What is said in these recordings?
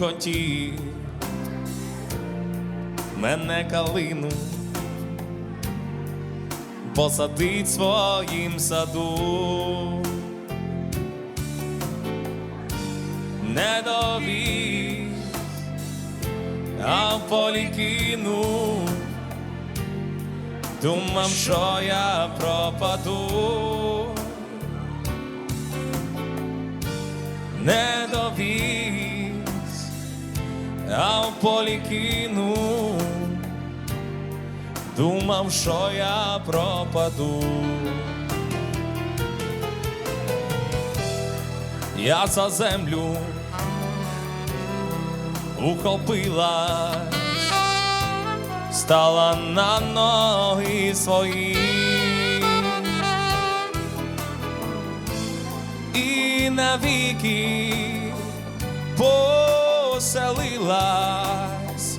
хотів мене калину посадить своїм саду. Не довіз, а в полі кинув, думав, що я пропаду. Не довіз, а в полі кинув, думав, що я пропаду. Я за землю ухопила, стала на ноги свої. І навіки поселилась,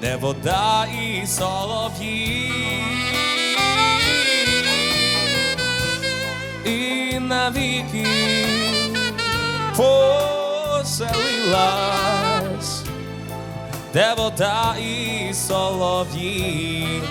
де вода і солов'ї. І навіки поселилась, де вода і солов'ї.